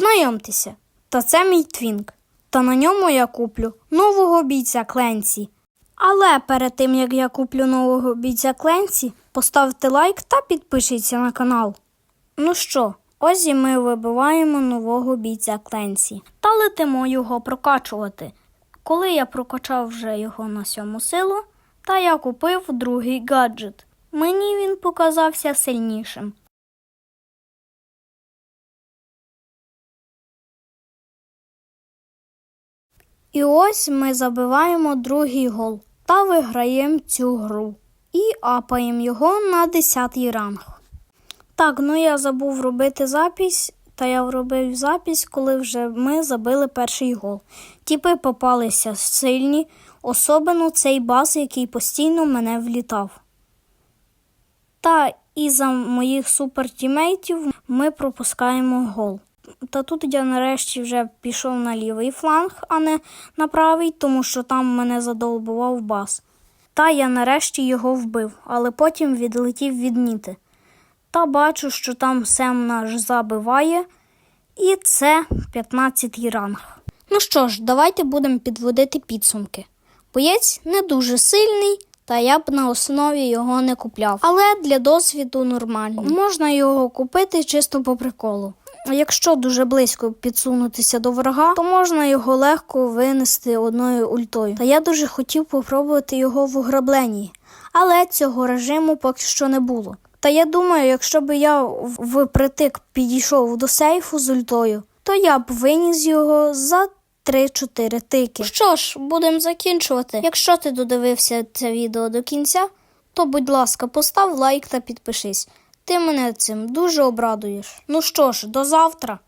Знайомтеся, та це мій твінк. Та на ньому я куплю нового бійця Кленсі. Але перед тим як я куплю нового бійця Кленсі, поставте лайк та підпишіться на канал. Ну що, ось і ми вибиваємо нового бійця Кленсі та летимо його прокачувати. Коли я прокачав вже його на сьому силу, та я купив другий гаджет. Мені він показався сильнішим. І ось ми забиваємо другий гол та виграємо цю гру. І апаємо його на 10 ранг. Так, ну я забув робити запись, та я робив запись, коли вже ми забили перший гол. Тіпи попалися сильні, особливо цей бас, який постійно мене влітав. Та і за моїх супертімейтів ми пропускаємо гол. Та тут я нарешті вже пішов на лівий фланг, а не на правий, тому що там мене задовбував бас. Та я нарешті його вбив, але потім відлетів від ніти. Та бачу, що там Сем наш забиває, і це 15-й ранг. Ну що ж, давайте будемо підводити підсумки. Боєць не дуже сильний, та я б на основі його не купляв. Але для досвіду нормально. Можна його купити чисто по приколу. Якщо дуже близько підсунутися до ворога, то можна його легко винести одною ультою. Та я дуже хотів попробувати його в ограбленні, але цього режиму поки що не було. Та я думаю, якщо б я впритик підійшов до сейфу з ультою, то я б виніс його за 3-4 тики. Що ж, будемо закінчувати. Якщо ти додивився це відео до кінця, то будь ласка, постав лайк та підпишись. Ти мене цим дуже обрадуєш. Ну що ж, до завтра.